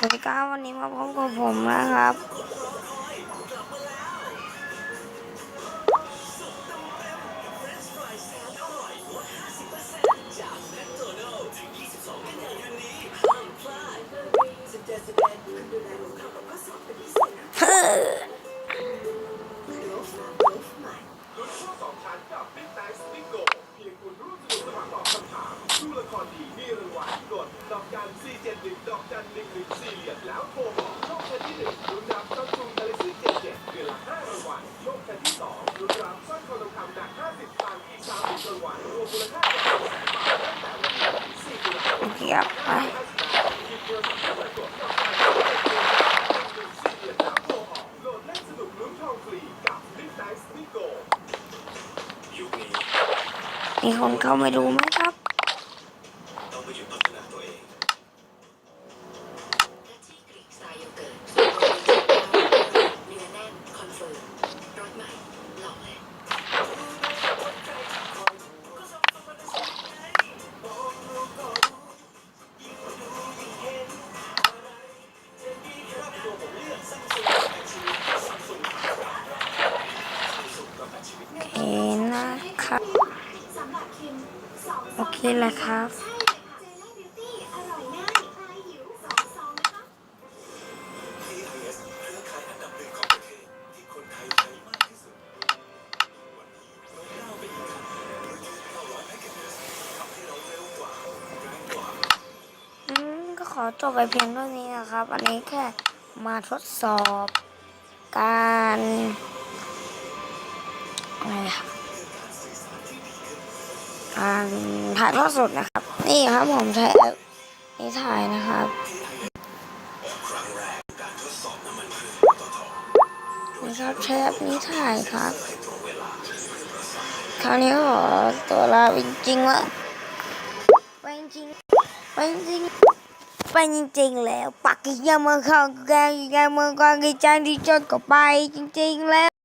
สวัสดีครับวันนี้มาพบกับผมนะครับ เฮ้อ แล้วโทรบอกโชคชัยที่หนึ่งลุ้นรับซัมซุง Galaxy 77เดือนละ5รางวัลโชคชัยที่สองลุ้นรับสร้อยคอทองคำหนัก50ตังค์อีก30รางวัลรวมมูลค่ากว่า2แสนบาทตั้งแต่วันนี้ถึง4ตุลาคมเกียบไปหยิบโทรศัพท์ขึ้นมากดดอกจัน471สี่เหลี่ยมโทรออกโหลดเล่นสนุกลุ้นทองฟรีกับหยุคนี้มีคนเข้ามาดูไหมครับต้องไปหยุดพัฒน นนะครับสำหรับโอเคเลยครับ อจบไปเพียงเท่านี้นะครับ อันนี้แค่มาทดสอบการอะไรครับการถ่ายทอดสดนะครับ นี่ครับผมใช้แอปนี้ถ่ายนะครับนี่ครับใช้แอปนี้ถ่ายครับเวลาคราวนี้ขอตัวลาจริงๆละไปจริงไปจริง ไปจริงๆแล้วปักกิ่งยังมาเข้าแกงยังมากางกิจานที่จดก็ไปจริงๆแล้ว